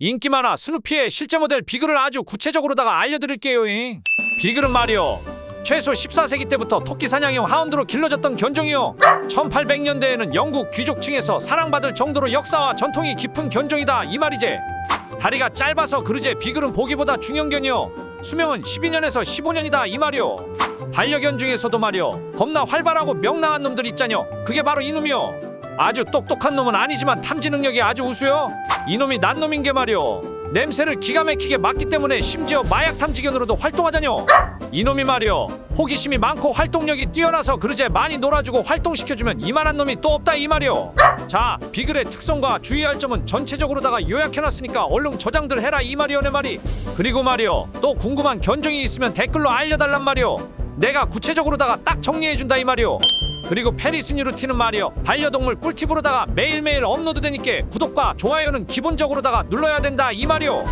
인기 많아 스누피의 실제 모델 비글을 아주 구체적으로다가 알려드릴게요. 잉. 비글은 말이요. 최소 14세기 때부터 토끼 사냥용 하운드로 길러졌던 견종이요. 1800년대에는 영국 귀족층에서 사랑받을 정도로 역사와 전통이 깊은 견종이다 이 말이지. 다리가 짧아서 그르제 비글은 보기보다 중형견이요. 수명은 12년에서 15년이다 이 말이요. 반려견 중에서도 말이요. 겁나 활발하고 명랑한 놈들 있잖여. 그게 바로 이놈이요. 아주 똑똑한 놈은 아니지만 탐지 능력이 아주 우수요. 이놈이 난 놈인 게 말이요. 냄새를 기가 막히게 맡기 때문에 심지어 마약 탐지견으로도 활동하자뇨. 이놈이 말이요. 호기심이 많고 활동력이 뛰어나서 그러제 많이 놀아주고 활동시켜주면 이만한 놈이 또 없다 이 말이요. 자, 비글의 특성과 주의할 점은 전체적으로다가 요약해놨으니까 얼른 저장들 해라 이 말이요 내 말이. 그리고 말이요. 또 궁금한 견종이 있으면 댓글로 알려달란 말이요. 내가 구체적으로다가 딱 정리해준다 이 말이요. 그리고 페리스뉴 루틴은 말이요 반려동물 꿀팁으로다가 매일매일 업로드 되니까 구독과 좋아요는 기본적으로다가 눌러야 된다 이 말이요